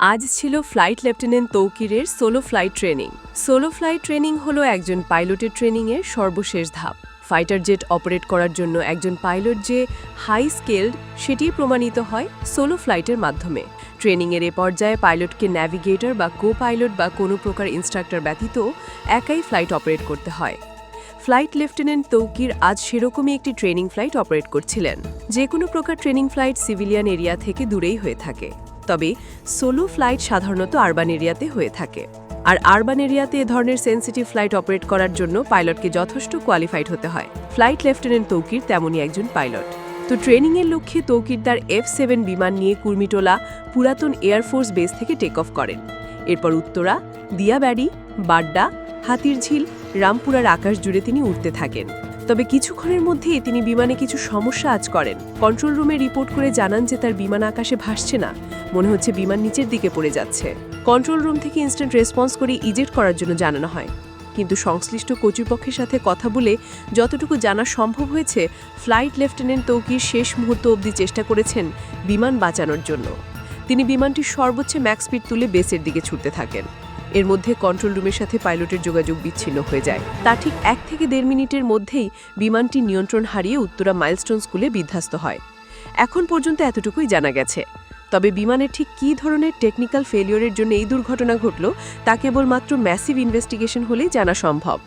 আজ ছিল flight lieutenant তৌকিরের solo flight training. Solo flight training হলো একজন পাইলটের ট্রেনিংয়ের সর্বশেষ ধাপ। ফাইটার জেট অপারেট করার জন্য একজন পাইলট যে হাই স্কেলড সেটি প্রমাণিত হয় সোলো ফ্লাইটের মাধ্যমে। ট্রেনিংয়ের এ পর্যায়ে পাইলটকে ন্যাভিগেটর বা কো পাইলট বা কোনো প্রকার ইনস্ট্রাক্টর ব্যতীত একাই ফ্লাইট অপারেট করতে হয়। ফ্লাইট লেফটেন্যান্ট তৌকির আজ সেরকমই একটি ট্রেনিং ফ্লাইট অপারেট করছিলেন। যে কোনো প্রকার ট্রেনিং ফ্লাইট সিভিলিয়ান এরিয়া থেকে দূরেই হয়ে থাকে। তবে সোলো ফ্লাইট সাধারণত আরবান এরিয়াতে হয়ে থাকে। আর আরবান এরিয়াতে এ ধরনের সেন্সিটিভ ফ্লাইট অপারেট করার জন্য পাইলটকে যথেষ্ট কোয়ালিফাইড হতে হয়। ফ্লাইট লেফটেন্যান্ট তৌকির তেমনই একজন পাইলট। তো ট্রেনিংয়ের লক্ষ্যে তৌকির তার এফ সেভেন বিমান নিয়ে কুর্মিটোলা পুরাতন এয়ারফোর্স বেস থেকে টেক অফ করেন। এরপর উত্তরা, দিয়াবাড়ি, বাড্ডা, হাতিরঝিল, রামপুরার আকাশ জুড়ে তিনি উঠতে থাকেন। তবে কিছুক্ষণের মধ্যেই তিনি বিমানে কিছু সমস্যা আজ করেন। কন্ট্রোল রুমে রিপোর্ট করে জানান যে তার বিমান আকাশে ভাসছে না। মনে হচ্ছে বিমান নিচের দিকে পড়ে যাচ্ছে। কন্ট্রোল রুম থেকে ইনস্ট্যান্ট রেসপন্স করে ইজেক্ট করার জন্য জানানো হয়। কিন্তু সংশ্লিষ্ট কর্তৃপক্ষের সাথে কথা বলে যতটুকু জানা সম্ভব হয়েছে, ফ্লাইট লেফটেন্যান্ট তৌকির শেষ মুহূর্ত অবধি চেষ্টা করেছেন বিমান বাঁচানোর জন্য। তিনি বিমানটির সর্বোচ্চ ম্যাক্স স্পিড তুলে বেসের দিকে ছুটতে থাকেন। এর মধ্যে কন্ট্রোল রুমের সাথে পাইলটের যোগাযোগ বিচ্ছিন্ন হয়ে যায়। তা ঠিক এক থেকে দেড় মিনিটের মধ্যেই বিমানটি নিয়ন্ত্রণ হারিয়ে উত্তরা মাইলস্টোন স্কুলে বিধ্বস্ত হয়। এখন পর্যন্ত এতটুকুই জানা গেছে। তবে বিমানের ঠিক কী ধরনের টেকনিক্যাল ফেলিওরের জন্য এই দুর্ঘটনা ঘটল, তা কেবলমাত্র ম্যাসিভ ইনভেস্টিগেশন হলেই জানা সম্ভব।